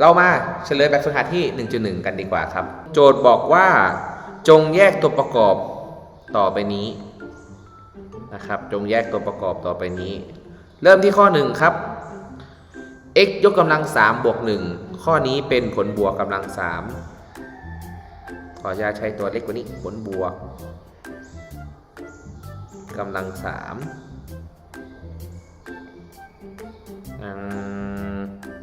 เรามาเฉลยแบบฝึกหัดที่ 1.1 กันดีกว่าครับ โจทย์บอกว่าจงแยกตัวประกอบต่อไปนี้นะครับ จงแยกตัวประกอบต่อไปนี้ เริ่มที่ข้อ 1 ครับ x ยกกำลัง3บวก1ข้อนี้เป็นผลบวกกำลัง 3 ขออนุญาใช้ตัวเล็กกว่านี้ผลบวกกำลัง3อืม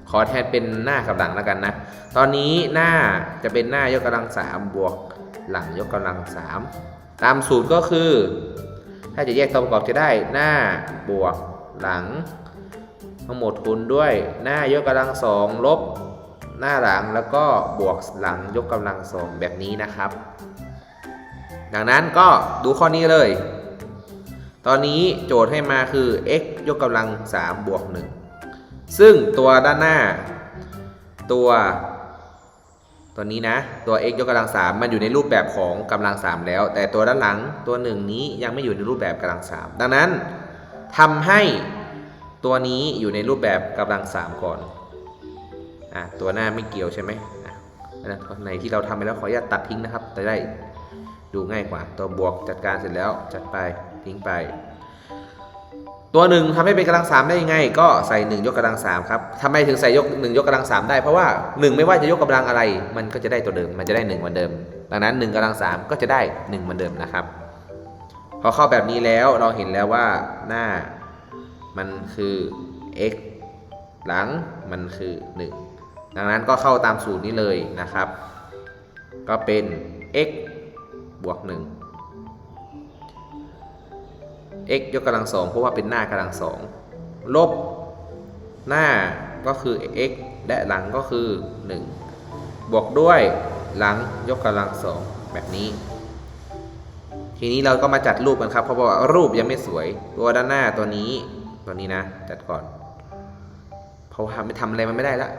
ขอแทนเป็นหน้ากับหลังแล้วกันนะ ตอนนี้หน้าจะเป็นหน้ายกกำลัง3บวกหลังยกกำลัง3ตามสูตรก็คือ ถ้าจะแยกตัวประกอบจะได้หน้าบวกหลัง ทั้งหมดคูณด้วยหน้ายกกำลังสองลบ หน้าหลังแล้วก็บวกหลังยกกำลังสองแบบนี้นะครับ ดังนั้นก็ดูข้อนี้เลย ตอนนี้โจทย์ให้มาคือ x ยกกำลัง3บวก1 ซึ่งตัวด้านหน้า ตัวตัวนี้นะ ตัว x ยกกำลัง3มันอยู่ในรูปแบบของกำลัง3แล้ว แต่ตัวด้านหลังตัว1นี้ยังไม่อยู่ในรูปแบบกำลัง3ดังนั้นทำให้ตัวนี้อยู่ในรูปแบบกำลัง3ก่อนอะตัวหน้าไม่เกี่ยวใช่ไหมอะนนั้นในที่เราทำไปแล้วขออนุญาตตัดทิ้งนะครับจะได้ดูง่ายกว่า ตัวบวกจัดการเสร็จแล้วจัดไปทิ้งไป ตัวหนึ่งทำให้เป็นกำลังสามได้ยังไง ก็ใส่หนึ่งยกกำลังสามครับทำไมถึงใส่ยกหนึ่งยกกำลังสามได้เพราะว่าหนึ่งไม่ว่าจะยกกำลังอะไร มันก็จะได้ตัวเดิมมันจะได้หนึ่งเหมือนเดิม ดังนั้นหนึ่งกำลังสามก็จะได้หนึ่งเหมือนเดิมนะครับ พอเข้าแบบนี้แล้วเราเห็นแล้วว่าหน้ามันคือ x หลังมันคือ 1 ดังนั้นก็เข้าตามสูตรนี้เลยนะครับ ก็เป็น x บวก 1 x ยกกำลังสองเพราะว่าเป็นหน้ากำลังสองลบหน้าก็คือ x และหลังก็คือ 1 บวกด้วยหลังยกกำลังสองแบบนี้ ทีนี้เราก็มาจัดรูปกันครับ เพราะว่ารูปยังไม่สวย ตัวด้านหน้าตัวนี้ตัวนี้นะ จัดก่อน เพราะว่าไม่ทำอะไรมันไม่ได้ละ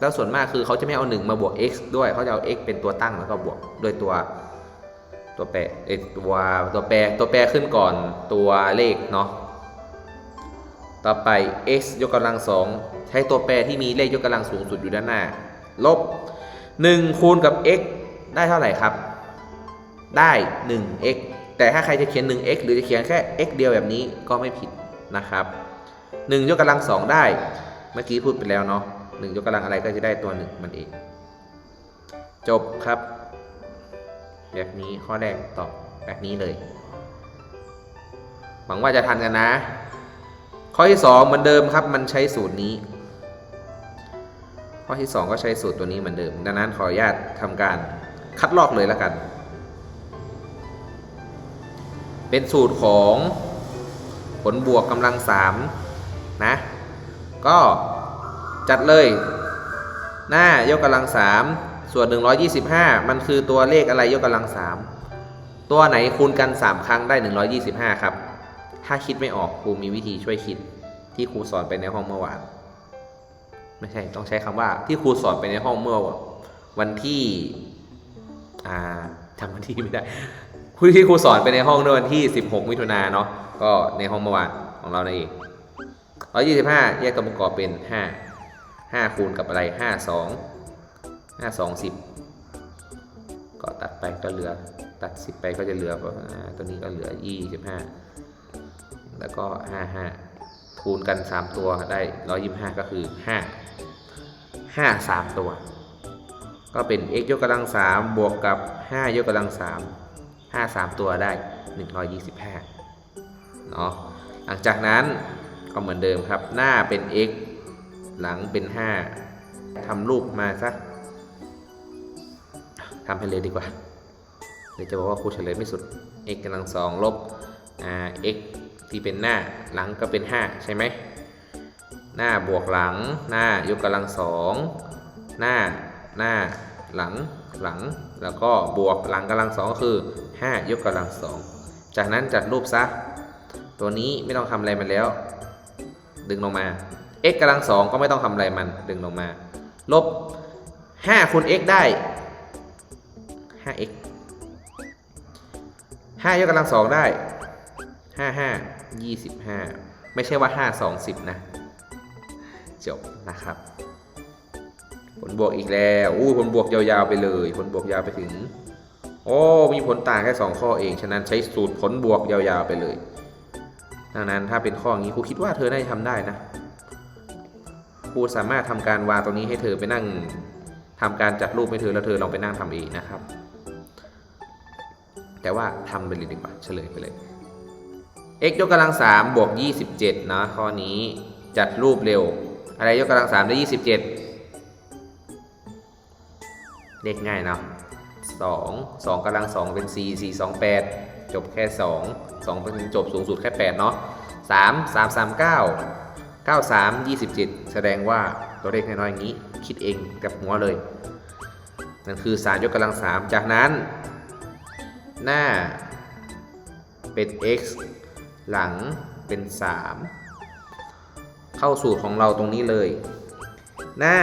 แล้วส่วนมากคือเขาจะไม่เอา 1 มาบวก x ด้วยเขาจะเอา x เป็นตัวตั้งแล้วก็บวกด้วยตัว ตัวแปรเอตัวตัวแปรตัวแปรขึ้นก่อนตัวเลขเนาะต่อไป x ยกกำลังสองใช้ตัวแปรที่มีเลขยกกำลังสูงสุดอยู่ด้านหน้า ลบ 1 คูณกับ x ได้เท่าไหร่ครับ ได้ 1x แต่ถ้าใครจะเขียน 1x หรือจะเขียนแค่ x เดียวแบบนี้ก็ไม่ผิดนะครับ 1 ยกกำลัง2ได้ เมื่อกี้พูดไปแล้วเนาะ1ยกกำลังอะไรก็จะได้ตัว 1 มันเอง จบครับ แบบนี้ข้อแรกตอบแบบนี้เลย หวังว่าจะทันกันนะ ข้อที่ 2 เหมือนเดิมครับ มันใช้สูตรนี้ ข้อที่ 2 ก็ใช้สูตรตัวนี้เหมือนเดิม ดังนั้นขออนุญาตทำการคัดลอกเลยแล้วกัน เป็นสูตรของผลบวกกำลัง3นะ ก็จัดเลย หน้ายกกำลัง3 ส่วน 125 มันคือตัวเลขอะไรยกกำลัง 3 ตัวไหนคูณกัน 3 ครั้งได้ 125 ครับ ถ้าคิดไม่ออกครูมีวิธีช่วยคิดที่ครูสอนไปในห้องเมื่อวาน ไม่ใช่ต้องใช้คำว่าที่ครูสอนไปในห้องเมื่อวันที่อ่าจำวันที่ไม่ได้ผู้ที่ครูสอนไปในห้องในวันที่ 16 มิถุนาเนาะก็ในห้องเมื่อวานของเราในนเอง125 แยกตัวประกอบเป็น 5 5 คูณกับอะไร 5 2 5 2 10ก็ตัดไปก็เหลือตัด10ไปก็จะเหลือตัวนี้ก็เหลือ25แล้วก็55คูณกัน3ตัวได้125ก็คือ5 5 3ตัว ก็เป็น x ยกกำลัง3บวกกับ5ยกกำลัง3 5 3ตัวได้125เนาะหลังจากนั้นก็เหมือนเดิมครับ หน้าเป็น x หลังเป็น 5ทำรูปมาสัก ทำให้เลยดีกว่าเดี๋ยวจะบอกว่าครูเฉลยไม่สุด x กำลัง2ลบอ่า x ที่เป็นหน้าหลังก็เป็น 5 ใช่ไหมหน้าบวกหลัง หน้ายกกำลัง2หน้าหน้าหลังหลัง แล้วก็บวกหลังกำลังสองก็คือ 5 ยกกำลังสองจากนั้นจัดรูปซะ ตัวนี้ไม่ต้องทำอะไรมันแล้ว ดึงลงมา x กำลังสองก็ไม่ต้องทำอะไรมันดึงลงมา ลบ 5คูณ x ได้ 5x 5ยกกำลังสองได้ 5 5 25 ไม่ใช่ว่า 5 2 10 นะ จบนะครับ ผลบวกอีกแล้ว อู้ผลบวกยาวๆไปเลย ผลบวกยาวไปถึง โอ้ มีผลต่างแค่สองข้อเอง ฉะนั้นใช้สูตรผลบวกยาวๆไปเลย ดังนั้นถ้าเป็นข้อนี้ครูคิดว่าเธอน่าจะทำได้นะครูสามารถทำการวางตรงนี้ให้เธอไปนั่งทำการจัดรูปให้เธอแล้วเธอลองไปนั่งทำเองนะครับ แต่ว่าทำไปเลยดีกว่าเฉลยไปเลย x ยกกำลังสามบวกยี่สิบเจ็ดนะข้อนี้จัดรูปเร็ว อะไรยกกำลังสามได้ยี่สิบเจ็ดเลขง่ายเนาะสองสองกำลังสองเป็นสี่สี่สองแปดจบแค่สองสองเป็นจบสูงสุดแค่แปดเนาะสามสามสามเก้าเก้าสามยี่สิบเจ็ดแสดงว่าตัวเลขน้อยๆอย่างนี้ คิดเองกับหัวเลยนั่นคือสามยกกำลังสามจากนั้น หน้าเป็น x หลังเป็น 3 เข้าสูตรของเราตรงนี้เลย หน้า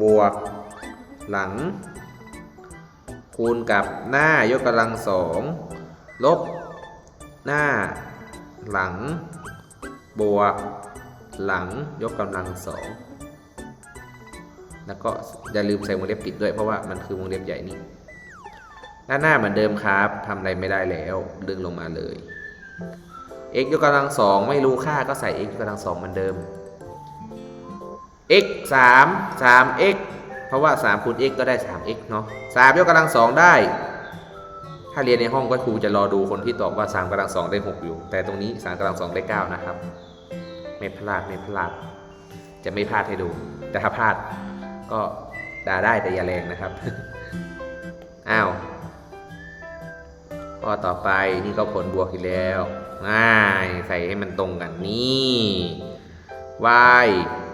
บวก หลัง คูณกับหน้ายกกำลังสองลบ หน้า หลัง บวก หลังยกกำลังสองแล้วก็อย่าลืมใส่วงเล็บปิดด้วยเพราะว่ามันคือวงเล็บใหญ่นี่ ด้านหน้าเหมือนเดิมครับทำอะไรไม่ได้แล้วดึงลงมาเลย x ยกกำลังสองไม่รู้ค่าก็ใส่ x ยกกำลังสองเหมือนเดิม x 3 3 x เพราะว่า3คูณ x ก็ได้ 3x เนาะ3ยกกำลังสองได้ ถ้าเรียนในห้องก็ครูจะรอดูคนที่ตอบว่า3กำลังสองได้ 6 อยู่ แต่ตรงนี้3กำลังสองได้ 9 นะครับ ไม่พลาดไม่พลาด จะไม่พลาดให้ดู แต่ถ้าพลาดก็ด่าได้แต่อย่าแรงนะครับ อ้าว ข้อต่อไปนี่ก็ผลบวกอีกแล้วง่ายใส่ให้มันตรงกันนี่ y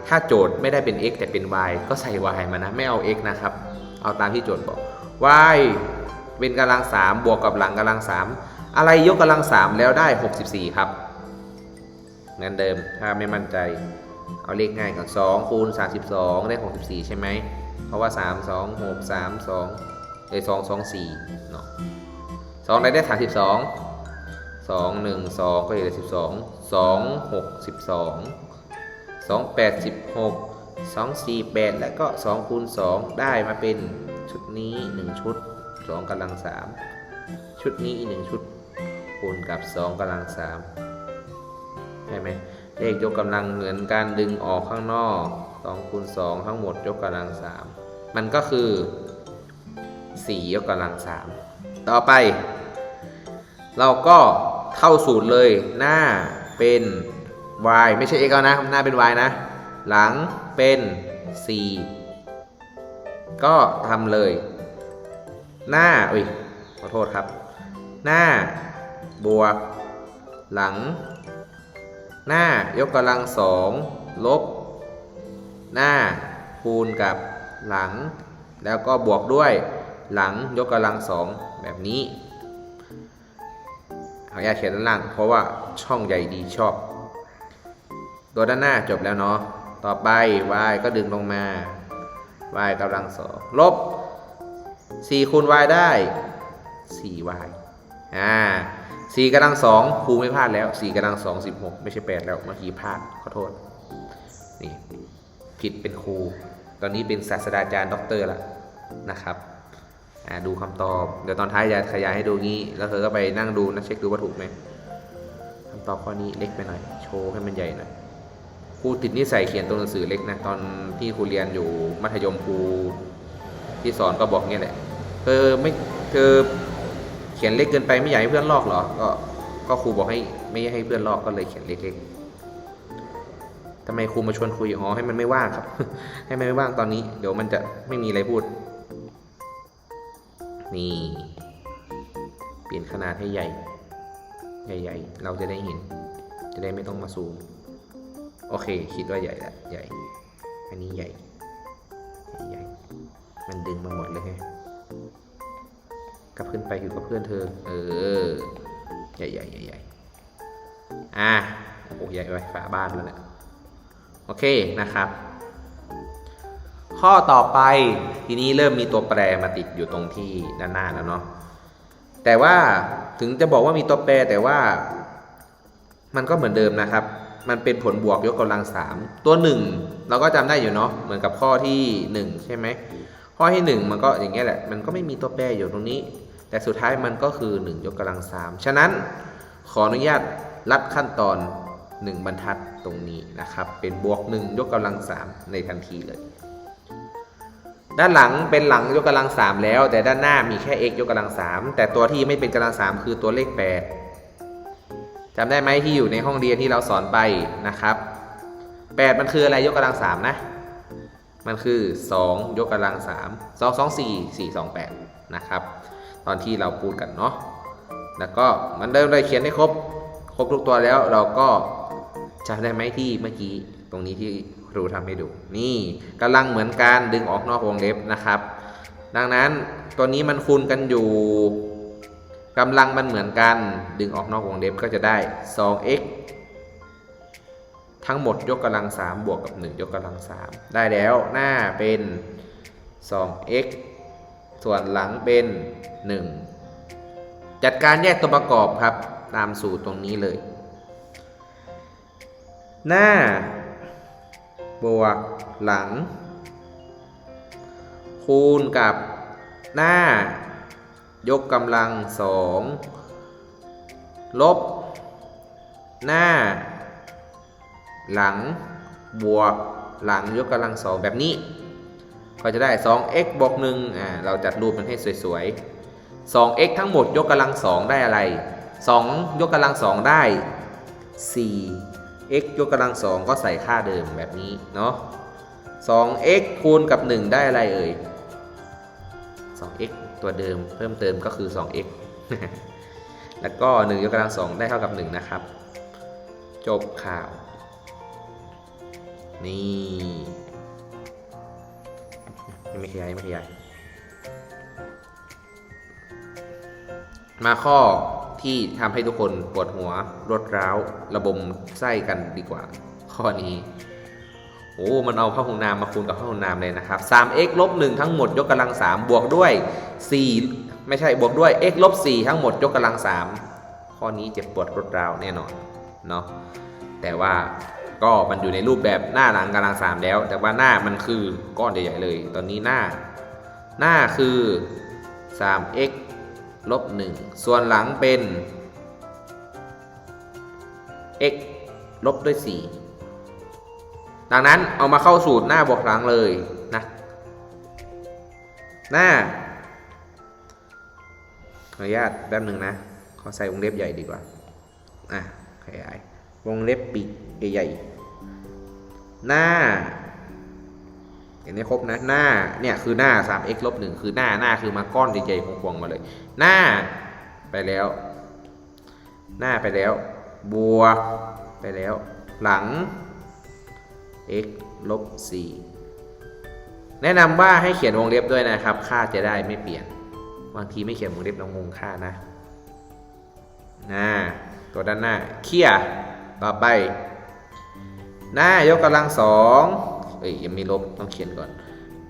ถ้าโจทย์ไม่ได้เป็น x แต่เป็น y ก็ใส่ y มานะ ไม่เอา x นะครับ เอาตามที่โจทย์บอก y เป็นกำลัง 3 บวกกับหลังกำลัง 3 อะไรยกกำลัง 3 แล้วได้ 64 ครับเหมือนเดิมถ้าไม่มั่นใจ เอาเลขง่ายก่อน2คูณ32 ได้ 64 ใช่ไหมเพราะว่า 3 2 6 3 2เลย2 2 4เนาะ องได้ได้สามสิบสองสองหนึ่งสองก็อยู่ได้สิบสองสองหกสิบสองสองแปดสิบหกสองสี่แปดแล้วก็สองคูณสองได้มาเป็นชุดนี้หนึ่งชุดสองกำลังสามชุดนี้อีกหนึ่งชุดคูณกับสองกำลังสามใช่ไหมเลขยกกำลังเหมือนการดึงออกข้างนอกสองคูณสองทั้งหมดยกกำลังสามมันก็คือสี่ยกกำลังสามต่อไป เราก็เข้าสูตรเลย หน้าเป็น y ไม่ใช่ x แล้วนะ หน้าเป็น y นะ หลังเป็น4ก็ทำเลย หน้าอุ้ยขอโทษครับ หน้าบวก หลัง หน้ายกกำลังสองลบ หน้าคูณกับหลัง แล้วก็บวกด้วยหลังยกกำลังสองแบบนี้ ขออนุญาตเขียนด้านล่าง เพราะว่าช่องใหญ่ดีชอบ ตัวด้านหน้าจบแล้วเนาะ ต่อไป y ก็ดึงลงมา y กำลังสองลบ4คูณ y ได้ 4y อ่า4กำลังสองครูไม่พลาดแล้ว4กำลังสอง16 ไม่ใช่ 8 แล้วเมื่อกี้พลาดขอโทษ นี่ผิดเป็นครู ตอนนี้เป็นศาสตราจารย์ด็อกเตอร์ล้วนะครับ ดูคำตอบ เดี๋ยวตอนท้ายจะขยายให้ดูงี้ แล้วเธอก็ไปนั่งดูนะเช็คดูว่าถูกไหมคำตอบข้อนี้เล็กไปหน่อย โชว์ให้มันใหญ่หน่อยครูติดนิสัยเขียนตัวหนังสือเล็กนะตอนที่ครูเรียนอยู่มัธยมครูที่สอนก็บอกเงี้ยแหละเธอไม่เธอเขียนเล็กเกินไปไม่อยากให้เพื่อนลอกเหรอ ก็ก็ครูบอกให้ไม่ให้เพื่อนลอกก็เลยเขียนเล็กๆทำไมครูมาชวนคุยอ๋อให้มันไม่ว่างครับ ให้มันไม่ว่างตอนนี้ เดี๋ยวมันจะไม่มีอะไรพูด นี่ เปลี่ยนขนาดให้ใหญ่ ใหญ่ ๆ เราจะได้เห็น จะได้ไม่ต้องมาซูม โอเค คิดว่าใหญ่ละใหญ่ อันนี้ใหญ่ ใหญ่ มันดึงมาหมดเลยไงกลับขึ้นไปอยู่กับเพื่อนเธอ เออ ใหญ่ใหญ่ใหญ่ใหญ่อะโอ้ใหญ่ไปฝาบ้านแล้วเนี่ยโอเคนะครับ ข้อต่อไปทีนี้เริ่มมีตัวแปรมาติดอยู่ตรงที่ด้านหน้าแล้วเนาะแต่ว่าถึงจะบอกว่ามีตัวแปรแต่ว่า มันก็เหมือนเดิมนะครับ มันเป็นผลบวกยกกำลังสามตัวหนึ่งเราก็จำได้อยู่เนาะเหมือนกับข้อที่หนึ่งใช่ไหมข้อที่หนึ่งมันก็อย่างเงี้ยแหละมันก็ไม่มีตัวแปรอยู่ตรงนี้ แต่สุดท้ายมันก็คือ1ยกกำลังสามฉะนั้นขออนุญาตลัดขั้นตอน 1 บรรทัดตรงนี้นะครับ เป็นบวก 1 ยกกำลังสามในทันทีเลย ด้านหลังเป็นหลังยกกำลังสามแล้ว แต่ด้านหน้ามีแค่ x ยกกำลังสามแต่ตัวที่ไม่เป็นกำลังสามคือตัวเลข8จำได้ไหมที่อยู่ในห้องเรียนที่เราสอนไปนะครับ8มันคืออะไรยกกำลังสามนะ มันคือ2ยกกำลัง3 2 2 4 4 2 8นะครับ ตอนที่เราพูดกันเนาะแล้วก็มันเดิมเลยเขียนให้ครบ ครบทุกตัวแล้วเราก็จำได้ไหมที่เมื่อกี้ตรงนี้ที่ ครูทำให้ดู นี่กำลังเหมือนการดึงออกนอกวงเล็บนะครับ ดังนั้นตัวนี้มันคูณกันอยู่กำลังมันเหมือนกัน ดึงออกนอกวงเล็บก็จะได้ 2x ทั้งหมดยกกำลัง 3 บวกกับ 1 ยกกำลัง 3 ได้แล้วหน้าเป็น 2x ส่วนหลังเป็น 1 จัดการแยกตัวประกอบครับ ตามสูตรตรงนี้เลย หน้า บวกหลัง คูณกับหน้า ยกกำลังสองลบ หน้า หลัง บวกหลังยกกำลังสองแบบนี้ ก็จะได้ 2x บวก1อ่าเราจัดรูปมันให้สวยๆ 2x ทั้งหมดยกกำลังสองได้อะไร 2 ยกกำลังสองได้4 x ยกกำลังสองก็ใส่ค่าเดิมแบบนี้เนาะ 2x คูณกับ 1 ได้อะไรเอ่ย 2x ตัวเดิมเพิ่มเติมก็คือ 2x แล้วก็ 1 ยกกำลังสองได้เท่ากับ 1 นะครับ จบข่าว นี่ไม่ขยายไม่ขยายมาข้อ ที่ทำให้ทุกคนปวดหัวรวดร้าว ระบมไส้กันดีกว่า ข้อนี้โอ้ มันเอาข้าห้องน้ำมาคูณกับข้าห้องน้ำเลยนะครับ 3x ลบ1ทั้งหมดยกกำลัง 3 บวกด้วย 4 ไม่ใช่บวกด้วย x ลบ4ทั้งหมดยกกำลัง 3 ข้อนี้เจ็บปวดรวดร้าวแน่นอนเนาะแต่ว่าก็มันอยู่ในรูปแบบหน้าหลังกำลัง 3 แล้ว แต่ว่าหน้ามันคือก้อนใหญ่ๆเลย ตอนนี้หน้า หน้าคือ 3x ลบ1 ส่วนหลังเป็น x ลบด้วย 4 ดังนั้นเอามาเข้าสูตรหน้าบวกหลังเลยนะ หน้า ขออนุญาตแป๊บหนึ่งนะ ขอใส่วงเล็บใหญ่ดีกว่า อะขยายวงเล็บปีกใหญ่ๆหน้า ห็นไหมครบนะหน้าเนี่ยคือหน้า 3x ลบ1คือหน้าหน้าคือมาก้อนใหญ่ๆพวงๆมาเลย หน้าไปแล้ว หน้าไปแล้วบวกไปแล้ว หลัง x ลบ4แนะนำว่าให้เขียนวงเล็บด้วยนะครับ ค่าจะได้ไม่เปลี่ยน บางทีไม่เขียนวงเล็บเรางงค่านะนะตัวด้านหน้า เคลียร์ต่อไป หน้ายกกำลังสอง เอ้ยยังมีลบต้องเขียนก่อน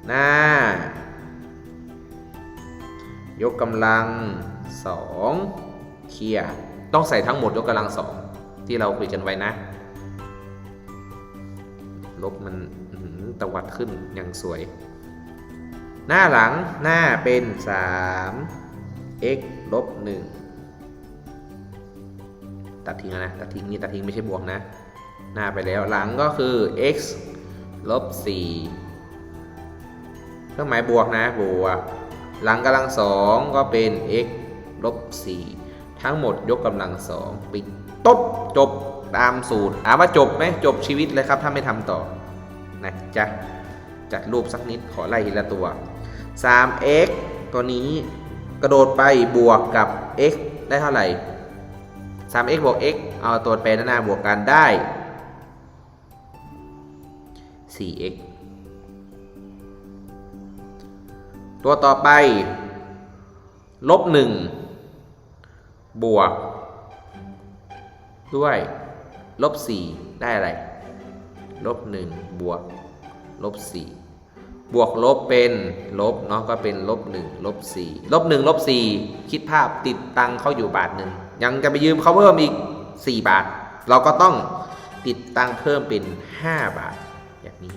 หน้ายกกำลังสองเคลียร์ต้องใส่ทั้งหมดยกกำลังสองที่เราคุยกันไว้นะ ลบมันตวัดขึ้นอย่างสวย หน้าหลังหน้าเป็น 3 x ลบ1ตัดทิ้งนะ ตัดทิ้งนี่ตัดทิ้งไม่ใช่บวกนะ หน้าไปแล้วหลังก็คือ x ลบ4เครื่องหมายบวกนะบวก หลังกำลังสองก็เป็น x ลบ4ทั้งหมดยกกำลังสองปิดตบจบตามสูตรถามว่าจบไหมจบชีวิตเลยครับ ถ้าไม่ทำต่อนะจ๊ะจัดรูปสักนิดขอไล่ทีละตัว 3x ตัวนี้กระโดดไปบวกกับ x ได้เท่าไหร่ 3x บวก x เอาตัวแปรด้านหน้าบวกกันได้ 4x ตัวต่อไป ลบ 1 บวก ด้วย ลบ 4 ได้อะไร ลบ 1 บวก ลบ 4 บวกลบเป็นลบเนาะก็เป็นลบ 1 ลบ 4 ลบ 1 ลบ 4 คิดภาพติดตังเขาอยู่บาทหนึ่ง ยังจะไปยืมเขาเพิ่มอีก 4 บาท เราก็ต้องติดตังเพิ่มเป็น 5 บาท แบบนี้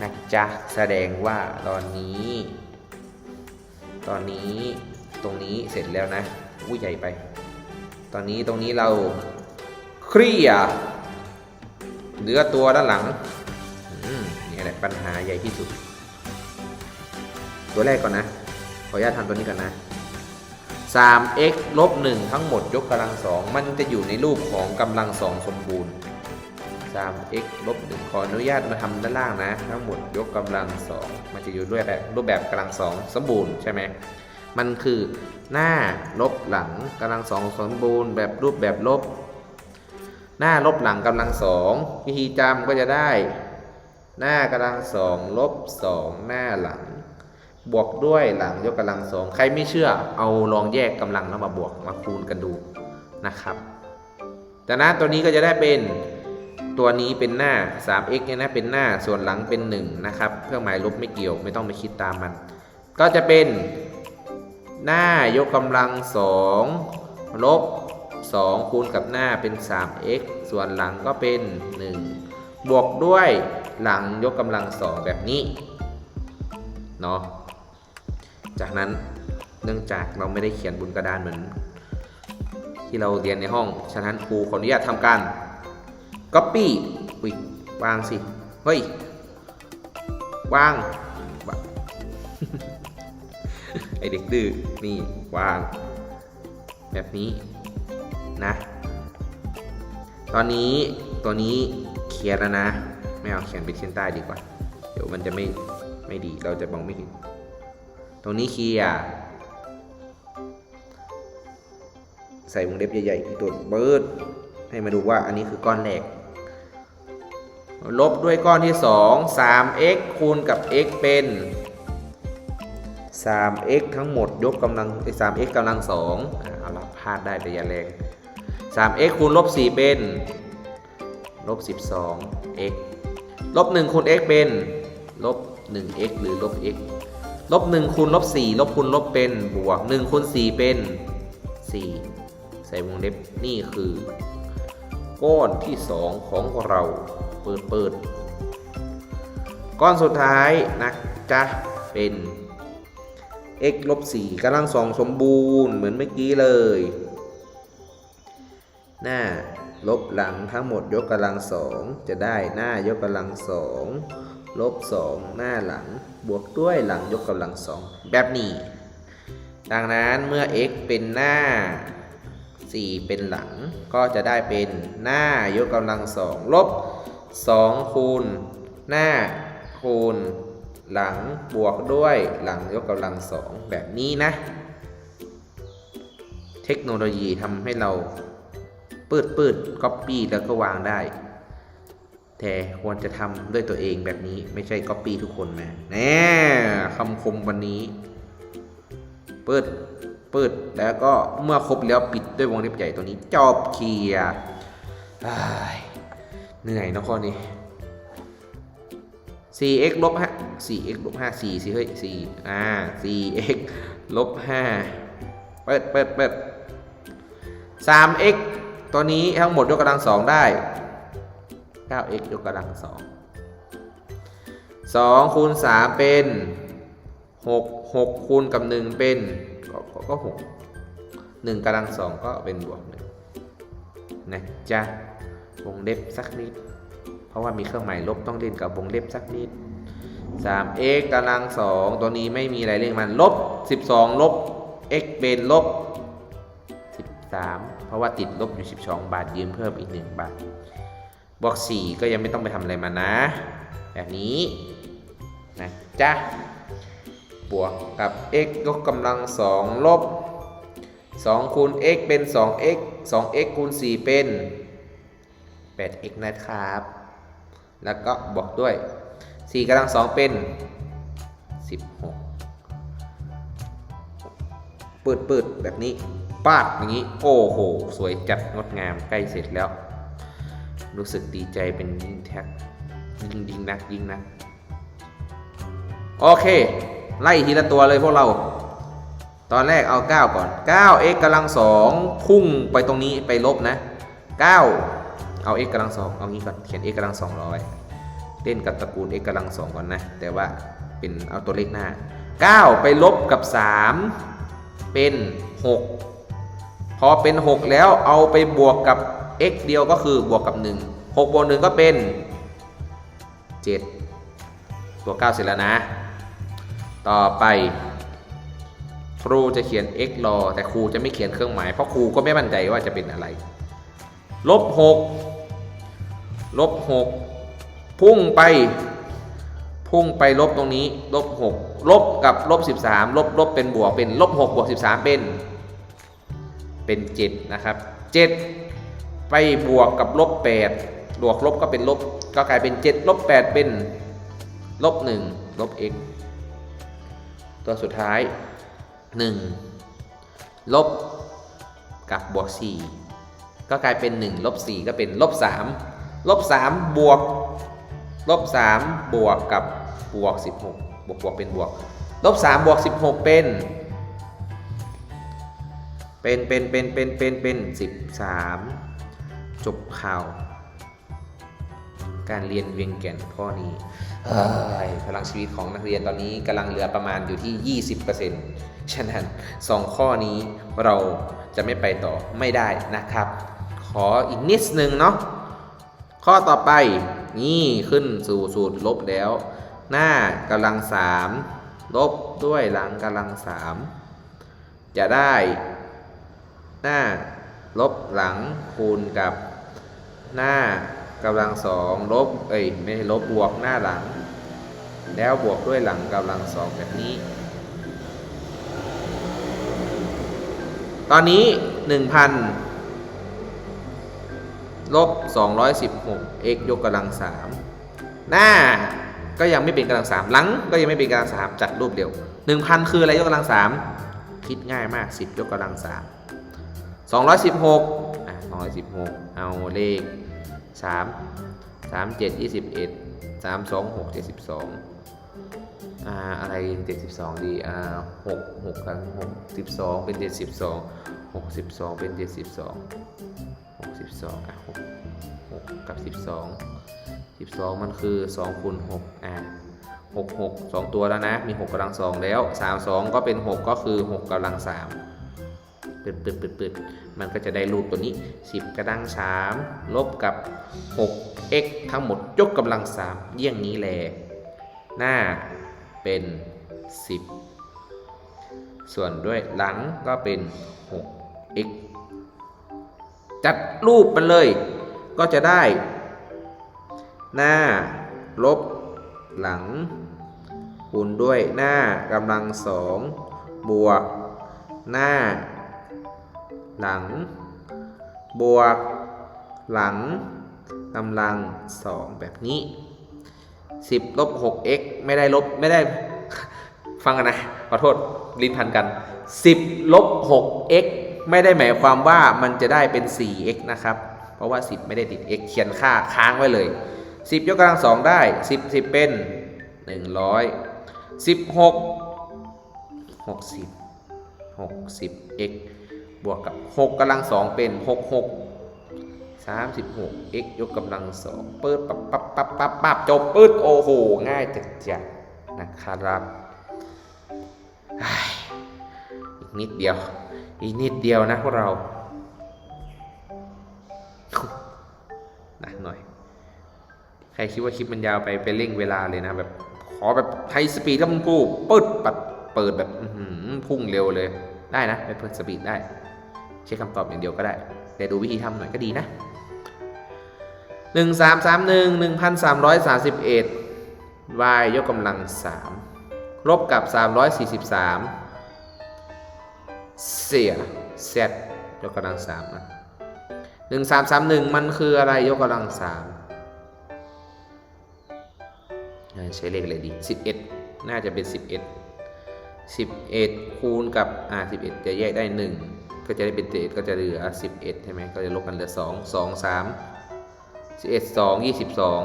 นะจ๊ะแสดงว่าตอนนี้ ตอนนี้ตรงนี้เสร็จแล้วนะอุ้ยใหญ่ไป ตอนนี้ตรงนี้เราเคลียเหลือตัวด้านหลังนี่แหละปัญหาใหญ่ที่สุด ตัวแรกก่อนนะ ขออนุญาตทำตัวนี้ก่อนนะ 3x ลบ1ทั้งหมดยกกำลังสองมันจะอยู่ในรูปของกำลังสองสมบูรณ์ 3x ลบ1ขออนุญาตมาทำด้านล่างนะ ทั้งหมดยกกำลังสองมันจะอยู่ด้วยแบบรูปแบบกำลังสองสมบูรณ์ใช่ไหมมันคือหน้าลบหลังกำลังสองสมบูรณ์แบบรูปแบบลบ หน้าลบหลังกำลังสองวิธีจำก็จะได้ หน้ากำลังสองลบสองหน้าหลัง บวกด้วยหลังยกกำลังสองใครไม่เชื่อเอาลองแยกกำลังแล้วมาบวกมาคูณกันดูนะครับจากนั้นตัวนี้ก็จะได้เป็น ตัวนี้เป็นหน้า 3x เนี่ยนะเป็นหน้าส่วนหลังเป็น 1 นะครับเครื่องหมายลบไม่เกี่ยวไม่ต้องไปคิดตามมัน ก็จะเป็นหน้ายกกำลังสองลบ 2 คูณกับหน้าเป็น 3x ส่วนหลังก็เป็น 1 บวกด้วยหลังยกกำลังสองแบบนี้เนาะจากนั้นเนื่องจากเราไม่ได้เขียนบนกระดานเหมือน ที่เราเรียนในห้อง ฉะนั้นครูขออนุญาตทำการ Copy อุ้ยวางสิ เฮ้ย วาง ไอเด็กดื้อ นี่ วาง แบบนี้นะ ตอนนี้ตัวนี้เขียนแล้วนะ ไม่เอาเขียนเป็นเส้นใต้ดีกว่า เดี๋ยวมันจะไม่ไม่ดี เราจะมองไม่เห็น ตรงนี้เคียร์ใส่วงเล็บใหญ่ๆตัวเบิร์ดให้มาดูว่าอันนี้คือก้อนแรก ลบด้วยก้อนที่ 2 3x คูณกับ x เป็น 3x ทั้งหมดยกกำลัง 3x กำลัง2อะเอาละพลาดได้แต่อย่าแรง 3x คูณลบ 4 เป็นลบ 12x ลบ 1 คูณ x เป็นลบ 1x หรือลบ x ลบ 1 คูณลบ 4 ลบคูณลบเป็นบวก 1 คูณ 4 เป็น 4 ใส่วงเล็บนี่คือ ก้อนที่ 2 ของเรา เปิดเปิด ก้อนสุดท้ายนะจ๊ะ เป็น x ลบ4กำลังสองสมบูรณ์เหมือนเมื่อกี้เลย หน้าลบหลังทั้งหมดยกกำลังสองจะได้หน้ายกกำลังสองลบสองหน้าหลังบวกด้วยหลังยกกำลังสองแบบนี้ ดังนั้นเมื่อ x เป็นหน้า 4 เป็นหลังก็จะได้เป็นหน้ายกกำลังสองลบ 2 คูณ หน้า คูณ หลังบวกด้วยหลังยกกำลังสองแบบนี้นะ เทคโนโลยีทำให้เราปืดปืดก๊อปปี้แล้วก็วางได้ แต่ควรจะทำด้วยตัวเองแบบนี้ไม่ใช่ก๊อปปี้ทุกคนนะแน่คำคมวันนี้ปืดปืดแล้วก็เมื่อครบแล้วปิดด้วยวงเล็บใหญ่ตัวนี้จบเคลียร์ เหนื่อยนะข้อนี้ 4x ลบ5 4x ลบ5 4สิเฮ้ย4อ่า 4x ลบ5เปิดเปิดเปิด 3x ตัวนี้ทั้งหมดยกกำลัง2ได้ 9x ยกกำลัง2 2คูณ3เป็น 6 6คูณกับ 1 เป็น ก็ก็ก็6 1กำลัง2ก็เป็นบวก1นะจ๊ะ วงเล็บสักนิด เพราะว่ามีเครื่องหมายลบต้องเล่นกับวงเล็บสักนิด 3x กำลัง2ตัวนี้ไม่มีอะไรเรียกมันลบ 12 ลบ x เป็นลบ 13 เพราะว่าติดลบอยู่ 12 บาทยืมเพิ่มอีก 1 บาทบวก4ก็ยังไม่ต้องไปทำอะไรมานะ แบบนี้นะจ๊ะบวกกับ x ยกกำลัง2ลบ2คูณ x เป็น 2x 2x คูณ 4 เป็น 8x นะครับ แล้วก็บวกด้วย 4กำลัง 2 เป็น 16ปืดปืดแบบนี้ปาดอย่างนี้ โอ้โห สวยจัดงดงามใกล้เสร็จแล้ว รู้สึกดีใจเป็นยิ่งแท็กยิ่งยิ่งนักยิ่งนัก โอเค ไล่ทีละตัวเลยพวกเราตอนแรกเอา 9 ก่อน 9x กำลัง 2 พุ่งไปตรงนี้ไปลบนะ 9 เอา x กำลังสองเอางี้ก่อนเขียน x กำลังสองร้อยเล่นกับตระกูล x กำลังสองก่อนนะ แต่ว่าเป็นเอาตัวเลขหน้า 9 ไปลบกับ 3 เป็น 6 พอเป็น 6 แล้วเอาไปบวกกับ x เดียวก็คือบวกกับ 1 6บวก1ก็เป็น 7 ตัว 9 เสร็จแล้วนะ ต่อไป ครูจะเขียน x รอแต่ครูจะไม่เขียนเครื่องหมาย เพราะครูก็ไม่มั่นใจว่าจะเป็นอะไร ลบ6ลบ6พุ่งไป พุ่งไปลบตรงนี้ ลบ6ลบกับลบ13ลบลบเป็นบวกเป็นลบ6บวก13เป็นเป็น7นะครับ7ไปบวกกับลบ8บวกลบก็เป็นลบก็กลายเป็น7ลบ8เป็นลบ1ลบ x ตัวสุดท้าย1ลบกับบวก4 ก็กลายเป็น1ลบ4ก็เป็นลบ3ลบ3บวกลบ3บวกกับบวก 16 บวกบวกเป็นบวกลบ3บวก 16 เป็น เป็นเป็นเป็นเป็นเป็นเป็น13 จบข่าว การเรียนเวียงแก่นข้อนี้พลังชีวิตของนักเรียนตอนนี้กำลังเหลือประมาณอยู่ที่ 20%ฉะนั้น 2 ข้อนี้เราจะไม่ไปต่อไม่ได้นะครับ ขออีกนิดนึงเนาะข้อต่อไปนี่ขึ้นสู่สูตรลบแล้ว หน้ากำลังสามลบด้วยหลังกำลังสามจะได้ หน้าลบหลังคูณกับหน้ากำลังสองลบเอ้ยไม่ลบบวกหน้าหลัง แล้วบวกด้วยหลังกำลังสองแบบนี้ ตอนนี้ 1,000 ลบ216 x ยกกำลัง3หน้าก็ยังไม่เป็นกำลัง3หลังก็ยังไม่เป็นกำลัง3จัดรูปเดียว1,000 คืออะไรยกกำลัง3คิดง่ายมาก 10 ยกกำลัง3 216อะ216 เอาเลข 3 3 7 21 3 2 6 72อ่าอะไร 72 ดีอ่า6 6กัน6 12 เป็น 72 62 เป็น 72 62อะ6 6กับ 12 12 มันคือ2คูณ6อะ6 6 2 ตัวแล้วนะ มี 6กำลัง 2 แล้ว 3 2 ก็เป็น 6 ก็คือ 6กำลัง3ปิดปิดปิดปิดมันก็จะได้รูปตัวนี้ 10กำลัง 3 ลบกับ 6x ทั้งหมดยกกำลัง 3 เยี่ยงนี้แลหน้าเป็น 10 ส่วนด้วยหลังก็เป็น 6x จัดรูปมันเลย ก็จะได้ หน้า ลบ หลัง คูณด้วยหน้ากำลังสองบวก หน้า หลัง บวก หลังกำลังสองแบบนี้ 10ลบ 6x ไม่ได้ลบไม่ได้ฟังกันนะ ขอโทษลิ้นพันกัน 10ลบ 6x ไม่ได้หมายความว่ามันจะได้เป็น 4x นะครับ เพราะว่า 10 ไม่ได้ติด x เขียนค่าค้างไว้เลย 10 ยกกำลัง2ได้ 10 10 เป็น 100 16 60 60x บวกกับ 6กำลัง2เป็น 66 36 x ยกกำลัง2เปิดปับปับปับปับปับจบปืดโอ้โห ง่ายจัดจัดนะครับอีกนิดเดียว อีกนิดเดียวนะพวกเราหนักหน่อย ใครคิดว่าคลิปมันยาวไปไปเร่งเวลาเลยนะแบบ ขอแบบไฮสปีดแล้วมึงกูปึ๊ดปัดเปิดแบบพุ่งเร็วเลย ได้นะไปเปิดสปีดได้ เช็คคำตอบอย่างเดียวก็ได้ แต่ดูวิธีทำหน่อยก็ดีนะหนึ่งสามสามหนึ่งหนึ่งพันสามร้อยสามสิบเอ็ด y ยกกำลังสามลบกับสามร้อยสี่สิบสาม เสีย z ยกกำลังสามอะหนึ่งสามสามหนึ่งมันคืออะไรยกกำลังสามใช้เลขอะไรดีสิบเอ็ดน่าจะเป็นสิบเอ็ดสิบเอ็ดคูณกับอ่าสิบเอ็ดจะแยกได้หนึ่งก็จะได้เป็นเจ็ดก็จะเหลือสิบเอ็ดใช่ไหมก็จะลบกันเหลือสองสองสามสิบเอ็ดสองยี่สิบสอง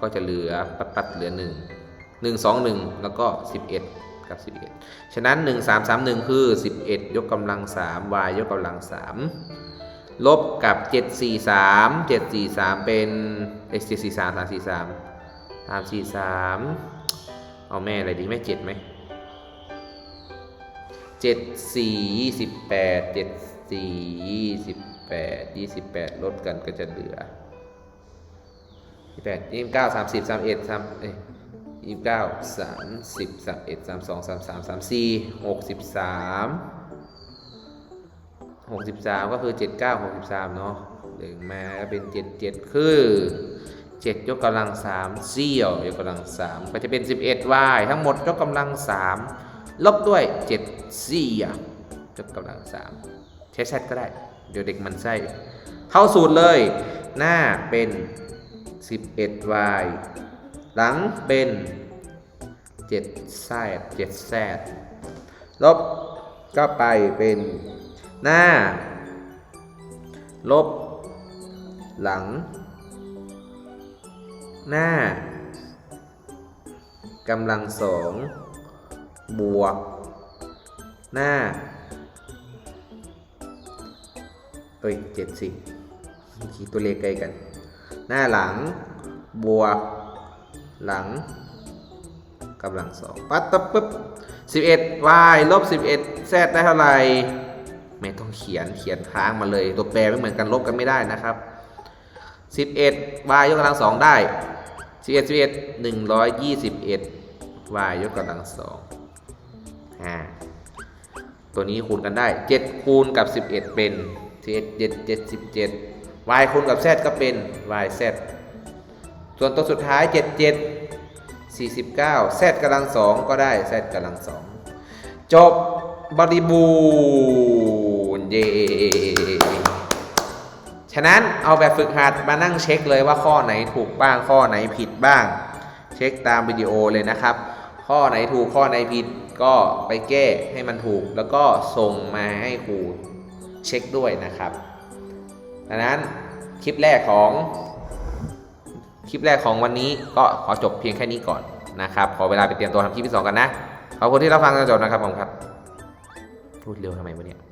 ก็จะเหลือปัดปัดเหลือหนึ่งหนึ่งสองหนึ่งแล้วก็สิบเอ็ด กับสิบเอ็ดฉะนั้นหนึ่งสามสามหนึ่งคือสิบเอ็ดยกกำลังสาม y ยกกำลังสามลบกับ 743 743 เป็นเอ้ย743 343 343 เอาแม่อะไรดีแม่เจ็ดไหมเจ็ดสี่ยี่สิบแปดเจ็ดสี่ยี่สิบแปดยี่สิบแปดลดกันก็จะเหลือยี่แปดยี่สิบเก้าสามสิบสามเอ็ดสามเอ้ย ยี่สิบเก้าสามสิบสามเอ็ดสามสองสามสามสามสี่หกสิบสามหกสิบสามก็คือเจ็ดเก้าหกสิบสามเนาะหนึ่งมาก็เป็นเจ็ดเจ็ดคือเจ็ดยกกำลังสามเสี่ยวยกกำลังสามก็จะเป็นสิบเอ็ดวายทั้งหมดยกกำลังสามลบด้วยเจ็ดเสี่ยยกกำลังสามใช้แซดก็ได้ เดี๋ยวเด็กมันไส้เข้าสูตรเลย หน้าเป็น 11y หลังเป็น7แซด7แซดลบก็ไปเป็นหน้า ลบ หลัง หน้ากำลังสองบวก หน้าเอ้ยเจ็ดสิขีดตัวเลขใกล้กัน หน้าหลังบวก หลังกำลังสองปัดตบปึ๊บสิบเอ็ด y ลบสิบเอ็ด z ได้เท่าไหร่ไม่ต้องเขียนเขียนค้างมาเลยตัวแปรไม่เหมือนกันลบกันไม่ได้นะครับสิบเอ็ด y ยยกกำลังสองได้สิบเอ็ดสิบเอ็ดหนึ่งร้อยยี่สิบเอ็ด y ยยกกำลังสองอ่าตัวนี้คูณกันได้7คูณกับ11เอ็ดเป็น7 7 7 17 y คูณกับ z ก็เป็น y z ส่วนตัวสุดท้าย 7 7 49 z กำลัง2ก็ได้ z กำลัง2จบบริบูรณ์เย่ฉะนั้นเอาแบบฝึกหัดมานั่งเช็คเลยว่าข้อไหนถูกบ้างข้อไหนผิดบ้าง เช็คตามวิดีโอเลยนะครับ ข้อไหนถูกข้อไหนผิดก็ไปแก้ให้มันถูก แล้วก็ส่งมาให้ครูเช็คด้วยนะครับดังนั้นคลิปแรกของ คลิปแรกของวันนี้ก็ขอจบเพียงแค่นี้ก่อนนะครับขอเวลาไปเตรียมตัวทำคลิปที่สองกันนะขอบคุณที่รับฟังจนจบนะครับผมครับพูดเร็วทำไมวะเนี่ย